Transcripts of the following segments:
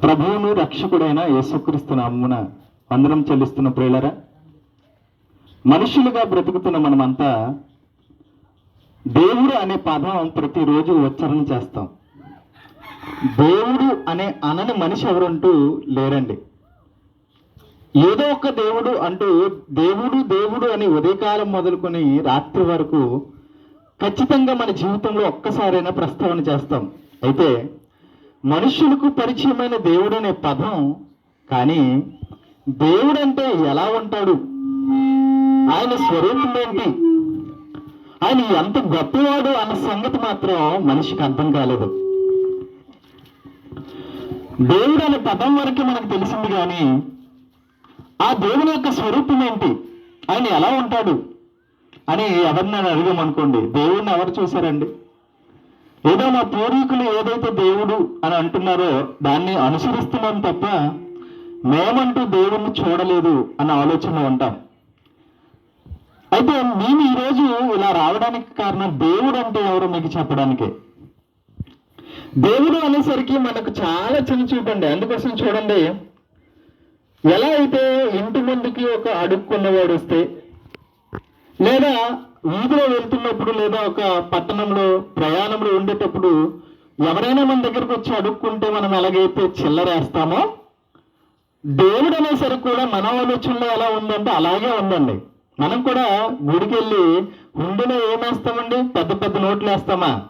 ప్రభువును రక్షకుడైన యేసుక్రీస్తు నామమున వందనం చెల్లిస్తున్న ప్రియులరా మనుషులుగా బ్రతుకుతున్న మనమంతా దేవుడు అనే పదం ప్రతిరోజు ఉచ్చారణ చేస్తాం. దేవుడు అనే అనని మనిషి ఎవరంటూ లేరండి. ఏదో ఒక దేవుడు అంటూ దేవుడు దేవుడు అని ఉదయకాలం మొదలుకొని రాత్రి వరకు ఖచ్చితంగా మన జీవితంలో ఒక్కసారైనా ప్రస్తావన చేస్తాం. అయితే మనుషులకు పరిచయమైన దేవుడు అనే పదం కానీ దేవుడు అంటే ఎలా ఉంటాడు? ఆయన స్వరూపం ఏంటి? ఆయన ఎంత గొప్పవాడు అన్న సంగతి మాత్రం మనిషికి అర్థం కాలేదు. దేవుడు అనే పదం వరకు మనకు తెలిసింది కానీ ఆ దేవుని యొక్క స్వరూపం ఏంటి? ఆయన ఎలా ఉంటాడు? అని ఎవరినైనా అడిగామనుకోండి దేవుడిని ఎవరు చూశారండి? ఏదో మా పూర్వీకులు ఏదైతే దేవుడు అని అంటున్నారో దాన్ని అనుసరిస్తున్నాం తప్ప మేమంటూ దేవుణ్ణి చూడలేదు అన్న ఆలోచనలో ఉంటాం. అయితే మేము ఈరోజు ఇలా రావడానికి కారణం దేవుడు అంటే ఎవరో మీకు చెప్పడానికే? దేవుడు అనేసరికి మనకు చాలా చిన్న చూపండి అందుకోసం చూడండి. ఎలా అయితే ఇంటి ముందుకి ఒక అడుక్కున్నవాడు వస్తే లేదా వీధిలో వెళ్తున్నప్పుడు లేదా ఒక పట్టణంలో ప్రయాణంలో ఉండేటప్పుడు ఎవరైనా మన దగ్గరకు వచ్చి అడుక్కుంటే మనం ఎలాగైతే చిల్లరేస్తామో దేవుడు అనేసరికి కూడా మన ఆలోచనలో ఎలా ఉందంటే అలాగే ఉందండి. మనం కూడా గుడికి వెళ్ళి హుండీలో ఏమేస్తామండి? పెద్ద పెద్ద నోట్లు వేస్తామా?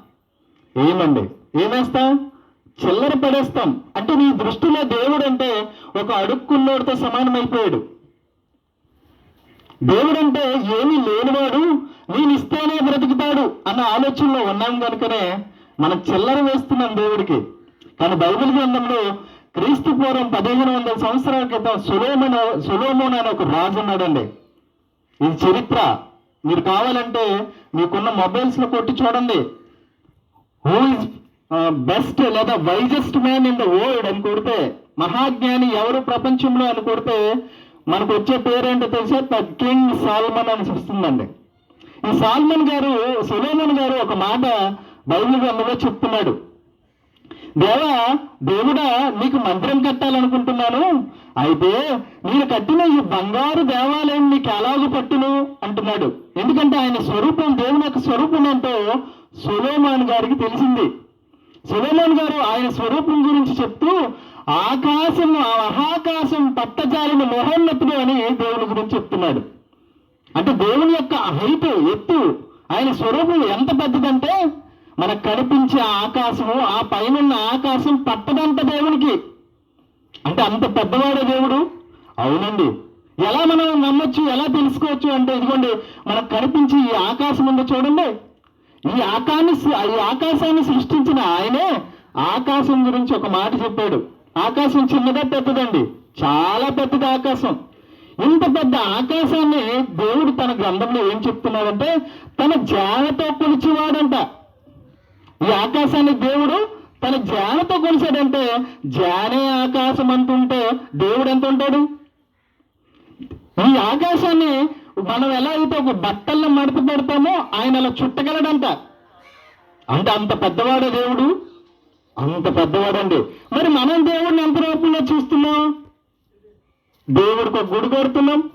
ఏమండి? ఏమేస్తాం? చిల్లర పడేస్తాం. అంటే నీ దృష్టిలో దేవుడు అంటే ఒక అడుక్కున్నోడితో సమానమైపోయాడు. దేవుడంటే ఏమీ లేనివాడు నేను ఇస్తేనే బ్రతుకుతాడు అన్న ఆలోచనలో ఉన్నాం కనుకనే మనం చిల్లర వేస్తున్నాం దేవుడికి. కానీ బైబిల్ గ్రంథంలో క్రీస్తు పూర్వం పదిహేను వందల సంవత్సరాల క్రితం సులోమన్ సులోమోన్ అనే ఒక రాజు ఉన్నాడండి. ఇది చరిత్ర. మీరు కావాలంటే మీకున్న మొబైల్స్లో కొట్టి చూడండి. హూ ఇస్ బెస్ట్ లేదా wisest man in the world అని కొడితే మహాజ్ఞాని ఎవరు ప్రపంచంలో అని కొడితే మనకు వచ్చే పేరేంటో తెలిసే? ద కింగ్ సాల్మన్ అని వస్తుందండి. ఈ సాల్మన్ గారు సులేమన్ గారు ఒక మాట బైబిల్ గ్రంథంలో చెప్తున్నాడు. దేవా దేవుడా నీకు మందిరం కట్టాలనుకుంటున్నాను. అయితే నేను కట్టిన ఈ బంగారు దేవాలయం నీకు ఎలాగ పట్టును అంటున్నాడు. ఎందుకంటే ఆయన స్వరూపం దేవుని యొక్క స్వరూపం ఏంటో సులేమాన్ గారికి తెలిసింది. సులేమాన్ గారు ఆయన స్వరూపం గురించి చెప్తూ ఆకాశం ఆ మహాకాశం పట్టజాలిన మహోన్నతుడు అని దేవుని గురించి చెప్తున్నాడు. అంటే దేవుని యొక్క హైట్ ఎత్తు ఆయన స్వరూపం ఎంత పెద్దదంటే మనకు కనిపించే ఆకాశము ఆ పైన ఆకాశం పట్టదంట దేవునికి. అంటే అంత పెద్దవాడే దేవుడు? అవునండి. ఎలా మనం నమ్మొచ్చు ఎలా తెలుసుకోవచ్చు అంటే ఇదిగోండి మనకు కనిపించి ఈ ఆకాశం ఉందో చూడండి. ఈ ఆకాన్ని ఈ ఆకాశాన్ని సృష్టించిన ఆయనే ఆకాశం గురించి ఒక మాట చెప్పాడు. ఆకాశం చిన్నదా పెద్దదండి. చాలా పెద్దది ఆకాశం. ఇంత పెద్ద ఆకాశాన్ని దేవుడు తన గ్రంథంలో ఏం చెప్తున్నాడంటే తన జానతో కొలిచేవాడంట. ఈ ఆకాశాన్ని దేవుడు తన జానతో కొలిచాడంటే జానే ఆకాశం అంటుంటే దేవుడు ఎంత ఉంటాడు? ఈ ఆకాశాన్ని మనం ఎలా అయితే ఒక బట్టల్లో మడత పెడతామో ఆయన అలా చుట్టగలడంట. అంటే అంత పెద్దవాడే దేవుడు. అంత పెద్దవాడండి. మరి మనం దేవుడిని ఎంత రూపంలో చూస్తున్నాం? దేవుడికి ఒక గుడి కడుతున్నాం.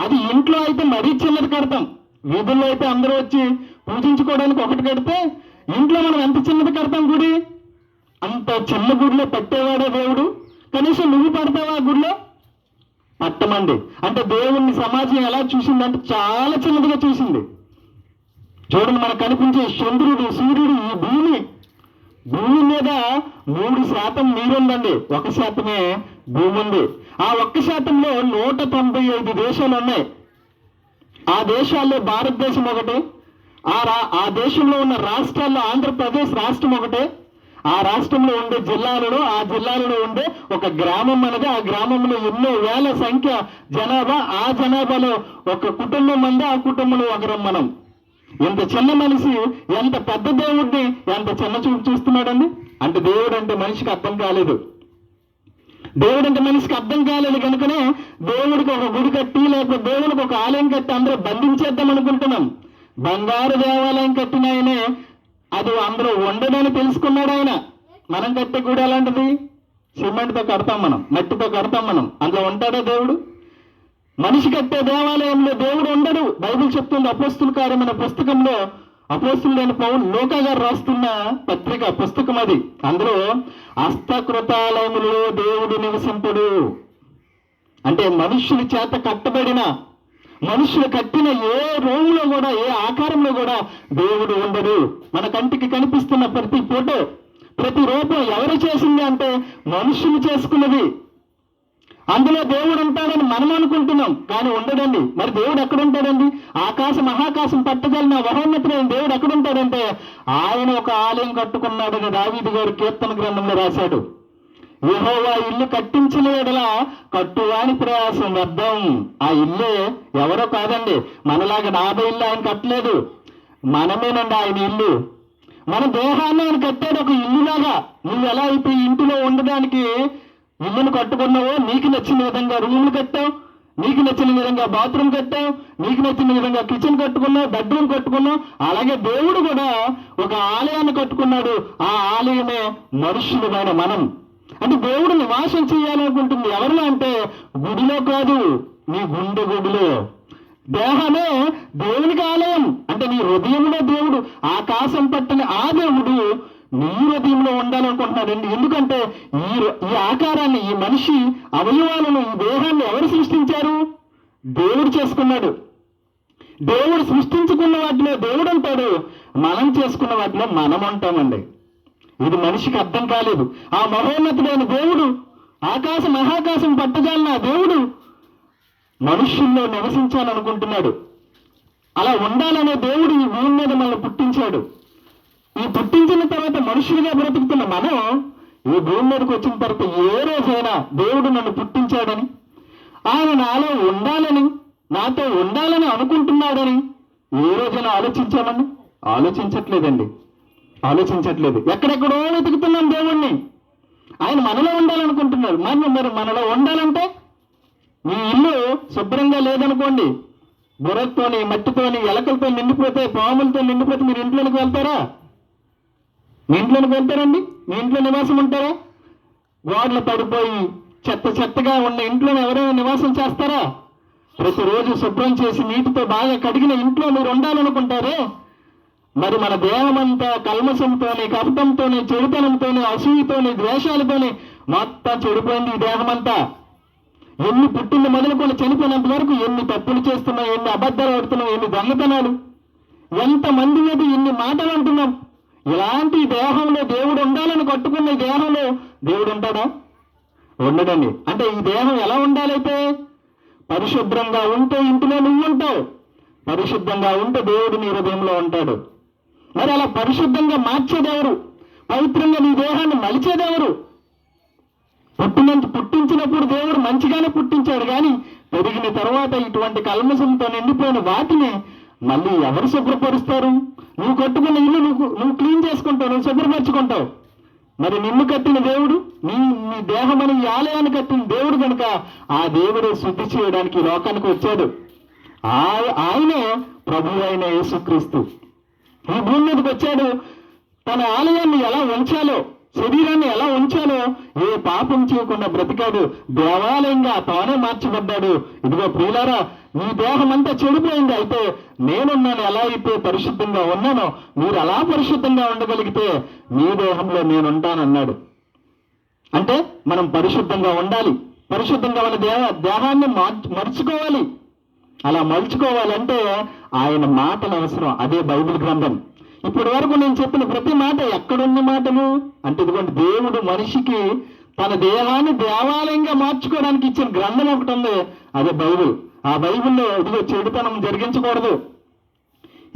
అది ఇంట్లో అయితే మరీ చిన్నది కడతాం. వీధుల్లో అయితే అందరూ వచ్చి పూజించుకోవడానికి ఒకటి కడితే ఇంట్లో మనం ఎంత చిన్నది కడతాం గుడి? అంత చిన్న గుడిలో పెట్టేవాడే దేవుడు. కనీసం నువ్వు పడతావా ఆ గుడిలో? పట్టమండి. అంటే దేవుణ్ణి సమాజం ఎలా చూసిందంటే చాలా చిన్నదిగా చూసింది. చూడండి మనకు కనిపించే చంద్రుడు సూర్యుడు ఈ భూమి భూమి మీద మూడు శాతం నీరుందండి. ఒక శాతమే భూమి ఉంది ఆ ఒక్క శాతంలో నూట తొంభై ఐదు దేశాలు ఉన్నాయి. ఆ దేశాల్లో భారతదేశం ఒకటి ఆ రా ఆ దేశంలో ఉన్న రాష్ట్రాల్లో ఆంధ్రప్రదేశ్ రాష్ట్రం ఒకటే ఆ రాష్ట్రంలో ఉండే జిల్లాలలో ఆ జిల్లాలలో ఉండే ఒక గ్రామం అనేది ఆ గ్రామంలో ఎన్నో వేల సంఖ్య జనాభా ఆ జనాభాలో ఒక కుటుంబం మంది ఆ కుటుంబంలో ఒకరం మనం. ఇంత చిన్న మనిషి ఎంత పెద్ద దేవుడిని ఎంత చిన్న చూపు చూస్తున్నాడండి? అంటే దేవుడు అంటే మనిషికి అర్థం కాలేదు. దేవుడు అంటే మనిషికి అర్థం కాలేదు కనుకనే దేవుడికి ఒక గుడి కట్టి లేకపోతే దేవుడికి ఒక ఆలయం కట్టి అందరూ బంధించేద్దాం అనుకుంటున్నాం. బంగారు దేవాలయం కట్టిన ఆయనే అది అందరూ ఉండదని తెలుసుకున్నాడు ఆయన. మనం కట్టే గుడి ఎలాంటిది? సిమెంట్తో కడతాం మనం మట్టితో కడతాం మనం. అందులో ఉంటాడా దేవుడు? మనిషి కట్టే దేవాలయంలో దేవుడు ఉండడు. బైబిల్ చెప్తుంది అపోస్తుల కార్యం అనే పుస్తకంలో అపోస్తులైన పౌన్ లోకా గారు రాస్తున్న పత్రిక పుస్తకం అది. అందులో హస్తకృతాలయములో దేవుడు నివసింపడు. అంటే మనుషుల చేత కట్టబడిన మనుషులు కట్టిన ఏ రూమ్లో కూడా ఏ ఆకారంలో కూడా దేవుడు ఉండడు. మన కంటికి కనిపిస్తున్న ప్రతి ఫోటో ప్రతి రూపం ఎవరు చేసింది అంటే మనుషులు చేసుకున్నది. అందులో దేవుడు ఉంటాడని మనం అనుకుంటున్నాం. కానీ ఉండడండి మరి దేవుడు ఎక్కడ ఉంటాడండి ఆకాశం మహాకాశం పట్టగలిగిన మహోన్నతుడైన దేవుడు ఎక్కడ ఉంటాడంటే ఆయన ఒక ఆలయం కట్టుకున్నాడని దావీదు గారు కీర్తన గ్రంథంలో రాశాడు. యెహోవా ఇల్లు కట్టించిన కట్టువాని ప్రయాసం వ్యర్థం. ఆ ఇల్లే ఎవరో కాదండి. మనలాగా నాభై ఇల్లు ఆయన కట్టలేదు. మనమేనండి ఆయన ఇల్లు. మన దేహాన్ని ఆయన కట్టాడు. ఒక ఇల్లులాగా. నువ్వు ఎలా అయితే ఇంటిలో ఉండడానికి ఇల్లును కట్టుకున్నావో? నీకు నచ్చిన విధంగా రూములు కట్టావు. నీకు నచ్చిన విధంగా బాత్రూమ్ కట్టావు. నీకు నచ్చిన విధంగా కిచెన్ కట్టుకున్నావు బెడ్రూమ్ కట్టుకున్నావు. అలాగే దేవుడు కూడా ఒక ఆలయాన్ని కట్టుకున్నాడు. ఆ ఆలయమే మనుషులమైన మనం. అంటే దేవుడు నివాసం చేయాలనుకుంటుంది. ఎవరిలో అంటే గుడిలో కాదు నీ గుండె గుడిలో. దేహమే దేవునికి ఆలయం. అంటే నీ హృదయంలో దేవుడు ఆకాశం పట్టిన ఆ దేవుడు నీ హృదయంలో ఉండాలనుకుంటున్నాడండి ఎందుకంటే ఈ ఈ ఆకారాన్ని ఈ మనిషి అవయవాలను ఈ దేహాన్ని ఎవరు సృష్టించారు? దేవుడు చేసుకున్నాడు. దేవుడు సృష్టించుకున్న వాటిలో దేవుడు అంటాడు మనం చేసుకున్న వాటిలో మనం ఉంటామండి. ఇది మనిషికి అర్థం కాలేదు. ఆ మహోన్నతుడైన దేవుడు ఆకాశ మహాకాశం పట్టజాలిన ఆ దేవుడు మనుష్యుల్లో నివసించాలనుకుంటున్నాడు. అలా ఉండాలనే దేవుడు ఈ భూమి మీద మనల్ని పుట్టించాడు. ఈ పుట్టించిన తర్వాత మనుషులుగా బ్రతుకుతున్న మనం ఈ భూమి మీదకి వచ్చిన తర్వాత ఏ రోజైనా దేవుడు నన్ను పుట్టించాడని ఆయన నాలో ఉండాలని నాతో ఉండాలని అనుకుంటున్నాడని ఏ రోజైనా ఆలోచించామని ఆలోచించట్లేదండి. ఆలోచించట్లేదు. ఎక్కడెక్కడో వెతుకుతున్నాం దేవుణ్ణి. ఆయన మనలో ఉండాలనుకుంటున్నాడు. మరి మరి మనలో ఉండాలంటే మీ ఇల్లు శుభ్రంగా లేదనుకోండి బుర్రతోని మట్టితోని ఎలకలతో నిండిపోతే పాములతో నిండిపోతే మీరు ఇంట్లోకి వెళ్తారా? మీ ఇంట్లోనే వెళ్తారండి మీ ఇంట్లో నివాసం ఉంటారా? గోడలు పడిపోయి చెత్త చెత్తగా ఉన్న ఇంట్లో ఎవరైనా నివాసం చేస్తారా? ప్రతిరోజు శుభ్రం చేసి నీటితో బాగా కడిగిన ఇంట్లో మీరు ఉండాలనుకుంటారే. మరి మన దేహమంతా కల్మసంతోనే కపటంతోనే చెడుతనంతోనే అసూయతోనే ద్వేషాలతోనే మొత్తం చెడిపోయింది ఈ దేహమంతా. ఎన్ని పుట్టింది మొదలుకొని చనిపోయినంత వరకు ఎన్ని తప్పులు చేస్తున్నాం ఎన్ని అబద్ధాలు ఆడుతున్నాం ఎన్ని దొంగతనాలు ఎంతమంది మీద ఇన్ని మాటలు అంటున్నాం. ఇలాంటి దేహంలో దేవుడు ఉండాలని కట్టుకున్న ఈ దేహంలో దేవుడు ఉంటాడా? ఉండడండి. అంటే ఈ దేహం ఎలా ఉండాలైతే పరిశుభ్రంగా ఉంటే ఇంటిలో నువ్వు ఉంటావు. పరిశుద్ధంగా ఉంటే దేవుడు నీ హృదయంలో ఉంటాడు. మరి అలా పరిశుద్ధంగా మార్చేదెవరు? పవిత్రంగా నీ దేహాన్ని మలిచేదెవరు? పుట్టిన పుట్టించినప్పుడు దేవుడు మంచిగానే పుట్టించాడు. కానీ పెరిగిన తర్వాత ఇటువంటి కల్మసంతో నిండిపోయిన వాటిని మళ్ళీ ఎవరు శుభ్రపరుస్తారు? నువ్వు కట్టుకున్న ఇల్లు నువ్వు నువ్వు క్లీన్ చేసుకుంటావు నువ్వు శుభ్రపరచుకుంటావు. మరి నిన్ను కట్టిన దేవుడు నీ నీ దేహం అని ఈ ఆలయాన్ని కట్టిన దేవుడు కనుక ఆ దేవుడు శుద్ధి చేయడానికి లోకానికి వచ్చాడు. ఆ- ఆయనే ప్రభు అయిన యేసుక్రీస్తు. ఈ భూమి మీదకి వచ్చాడు. తన ఆలయాన్ని ఎలా ఉంచాలో శరీరాన్ని ఎలా ఉంచాలో ఏ పాపం చేయకుండా బ్రతికాడు. దేవాలయంగా తానే మార్చబడ్డాడు. ఇదిగో ప్రియులారా మీ దేహం అంతా చెడిపోయింది. అయితే నేనున్నాను ఎలా అయితే పరిశుద్ధంగా ఉన్నానో మీరు అలా పరిశుద్ధంగా ఉండగలిగితే మీ దేహంలో నేనుంటానన్నాడు. అంటే మనం పరిశుద్ధంగా ఉండాలి. పరిశుద్ధంగా మన దేహ దేహాన్ని మర్చుకోవాలి. అలా మలుచుకోవాలంటే ఆయన మాటలు అవసరం. అదే బైబిల్ గ్రంథం. ఇప్పటి వరకు నేను చెప్పిన ప్రతి మాట ఎక్కడున్న మాటలు? అంటే ఇదిగోండి దేవుడు మనిషికి తన దేహాన్ని దేవాలయంగా మార్చుకోవడానికి ఇచ్చిన గ్రంథం ఒకటి ఉంది. అదే బైబుల్. ఆ బైబిల్లో ఇదిగో చెడుతనం జరిగించకూడదు.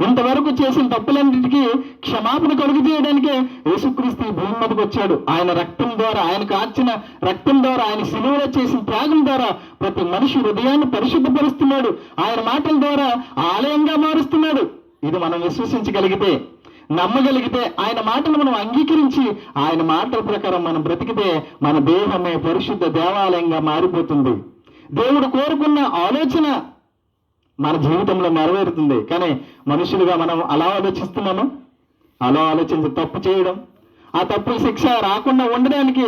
ఇంతవరకు చేసిన తప్పులన్నిటికీ క్షమాపణ కలుగు చేయడానికే యేసుక్రీస్తు ఈ భూమి మీదకి వచ్చాడు. ఆయన రక్తం ద్వారా ఆయన కార్చిన రక్తం ద్వారా ఆయన సిలువలో చేసిన త్యాగం ద్వారా ప్రతి మనిషి హృదయాన్ని పరిశుద్ధపరుస్తున్నాడు. ఆయన మాటల ద్వారా ఆలయంగా మారుస్తున్నాడు. ఇది మనం విశ్వసించగలిగితే నమ్మగలిగితే ఆయన మాటలు మనం అంగీకరించి ఆయన మాటల ప్రకారం మనం బ్రతికితే మన దేహమే పరిశుద్ధ దేవాలయంగా మారిపోతుంది. దేవుడు కోరుకున్న ఆలోచన మన జీవితంలో నెరవేరుతుంది. కానీ మనుషులుగా మనం అలా ఆలోచిస్తున్నాము? అలా ఆలోచించి తప్పు చేయడం ఆ తప్పు శిక్ష రాకుండా ఉండడానికి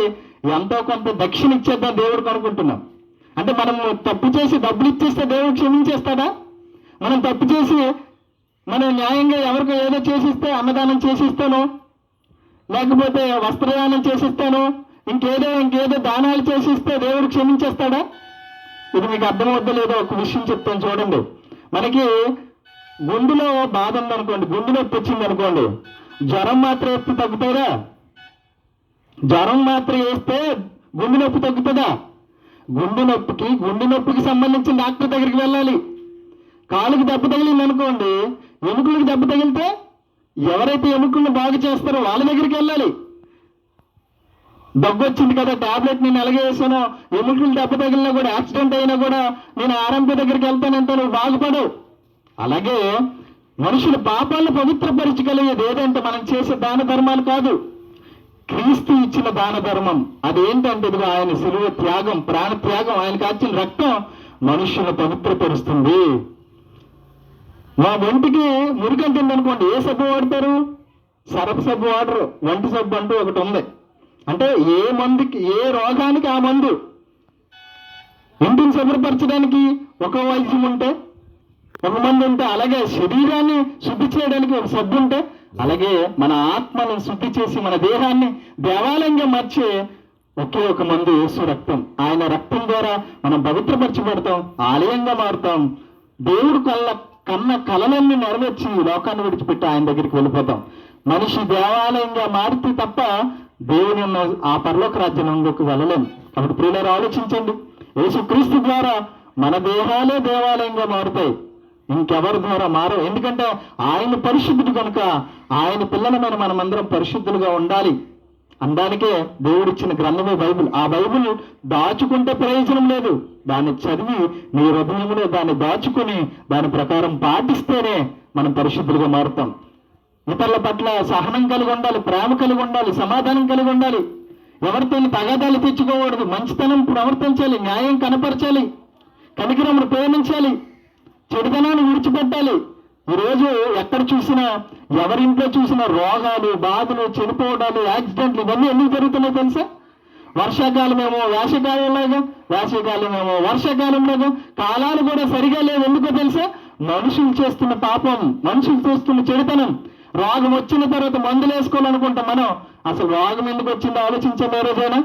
ఎంతో కొంత దక్షిణ ఇచ్చేద్దాం దేవుడికి అనుకుంటున్నాం. అంటే మనం తప్పు చేసి డబ్బులు ఇచ్చేస్తే దేవుడు క్షమించేస్తాడా? మనం తప్పు చేసి మనం న్యాయంగా ఎవరికి ఏదో చేసిస్తే అన్నదానం చేసిస్తాను లేకపోతే వస్త్రదానం చేసిస్తాను ఇంకేదో ఇంకేదో దానాలు చేసిస్తే దేవుడు క్షమించేస్తాడా? ఇది మీకు అర్థమవుద్దో లేదో ఒక విషయం చెప్తాను చూడండి. మనకి గుండెలో బాధ ఉందనుకోండి గుండె నొప్పి వచ్చింది అనుకోండి జ్వరం మాత్రం వేస్తే తగ్గుతుందా? జ్వరం మాత్రం వేస్తే గుండె నొప్పి తగ్గుతుందా? గుండె నొప్పికి గుండె నొప్పికి సంబంధించిన డాక్టర్ దగ్గరికి వెళ్ళాలి. కాలుకి దెబ్బ తగిలింది అనుకోండి ఎముకలకు దెబ్బ తగిలితే ఎవరైతే ఎముకలను బాగు చేస్తారో వాళ్ళ దగ్గరికి వెళ్ళాలి. దగ్గు వచ్చింది కదా టాబ్లెట్ నేను ఎలాగే వేసాను ఎముకలు దెబ్బ తగిలినా కూడా యాక్సిడెంట్ అయినా కూడా నేను ఆర్ఎంపీ దగ్గరికి వెళ్తానంటే నువ్వు బాగుపడవు అలాగే మనుషుల పాపాలను పవిత్రపరచగలిగేది ఏదంటే మనం చేసే దాన ధర్మాలు కాదు. క్రీస్తు ఇచ్చిన దాన ధర్మం. అదేంటంటే ఇదిగో ఆయన సిలువ త్యాగం ప్రాణ త్యాగం ఆయన కాచిన రక్తం మనుషులను పవిత్రపరుస్తుంది. మా ఒంటికి మురికంటుంది అనుకోండి. ఏ సబ్బు వాడతారు? సరఫ సబ్బు వాడరు. వంటి సబ్బు అంటూ ఒకటి ఉంది. అంటే ఏ మందుకి ఏ రోగానికి ఆ మందు? ఇంటిని శుభ్రపరచడానికి ఒక వైద్యం ఉంటే ఒక మంది ఉంటే అలాగే శరీరాన్ని శుద్ధి చేయడానికి ఒక సబ్బు ఉంటే అలాగే మన ఆత్మను శుద్ధి చేసి మన దేహాన్ని దేవాలయంగా మార్చే ఒకే ఒక మందు యేసు రక్తం. ఆయన రక్తం ద్వారా మనం పవిత్రపరచబడతాం ఆలయంగా మారుతాం. దేవుడు కళ్ళ కన్న కలలన్నీ నెరవేర్చి లోకాన్ని విడిచిపెట్టి ఆయన దగ్గరికి వెళ్ళిపోతాం. మనిషి దేవాలయంగా మారితే తప్ప దేవుని ఉన్న ఆ పరలోక రాజ్యంలోకి వెళ్ళలేము కాబట్టి ప్రియులారు ఆలోచించండి. యేసుక్రీస్తు ద్వారా మన దేహాలే దేవాలయంగా మారుతాయి. ఇంకెవరి ద్వారా మారవు? ఎందుకంటే ఆయన పరిశుద్ధుడు కనుక ఆయన పిల్లలమైన మనమందరం పరిశుద్ధులుగా ఉండాలి. అందానికే దేవుడిచ్చిన గ్రంథమే బైబుల్. ఆ బైబుల్ దాచుకుంటే ప్రయోజనం లేదు. దాన్ని చదివి నీ హృదయంలో దాన్ని దాచుకుని దాని ప్రకారం పాటిస్తేనే మనం పరిశుద్ధులుగా మారుతాం. ఇతరుల పట్ల సహనం కలిగి ఉండాలి ప్రేమ కలిగి ఉండాలి సమాధానం కలిగి ఉండాలి. ఎవరితో తగాదాలు తెచ్చుకోకూడదు మంచితనం ప్రవర్తించాలి న్యాయం కనపరచాలి కనికరమును ప్రేమించాలి చెడుతనాన్ని విడిచిపెట్టాలి. ఈరోజు ఎక్కడ చూసినా ఎవరింట్లో చూసినా రోగాలు బాధలు చనిపోవడాలు యాక్సిడెంట్లు ఇవన్నీ ఎందుకు జరుగుతున్నాయి తెలుసా? వర్షాకాలమేమో వేసవికాలంలాగా వేసవికాలమేమో వర్షాకాలంలాగా కాలాలు కూడా సరిగా లేవు ఎందుకో తెలుసా? మనుషులు చేస్తున్న పాపం మనుషులు చేస్తున్న చెడుతనం. రోగం వచ్చిన తర్వాత మందులు వేసుకోవాలనుకుంటాం మనం అసలు రోగం ఎందుకు వచ్చిందో ఆలోచించండి ఏ రోజైనా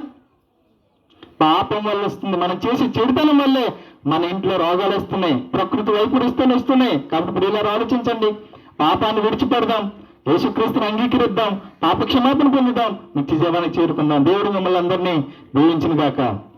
పాపం వల్ల వస్తుంది. మనం చేసే చెడుతనం వల్లే మన ఇంట్లో రోగాలు వస్తున్నాయి ప్రకృతి వైపరీస్తూనే వస్తున్నాయి. కాబట్టి ఇప్పుడు ఇలా ఆలోచించండి. పాపాన్ని విడిచిపెడదాం. యేసుక్రీస్తుని అంగీకరిద్దాం. పాప క్షమాపణ పొందుదాం. నిత్య జీవానికి చేరుకుందాం. దేవుడు మిమ్మల్ని అందరినీ దీవించిన గాక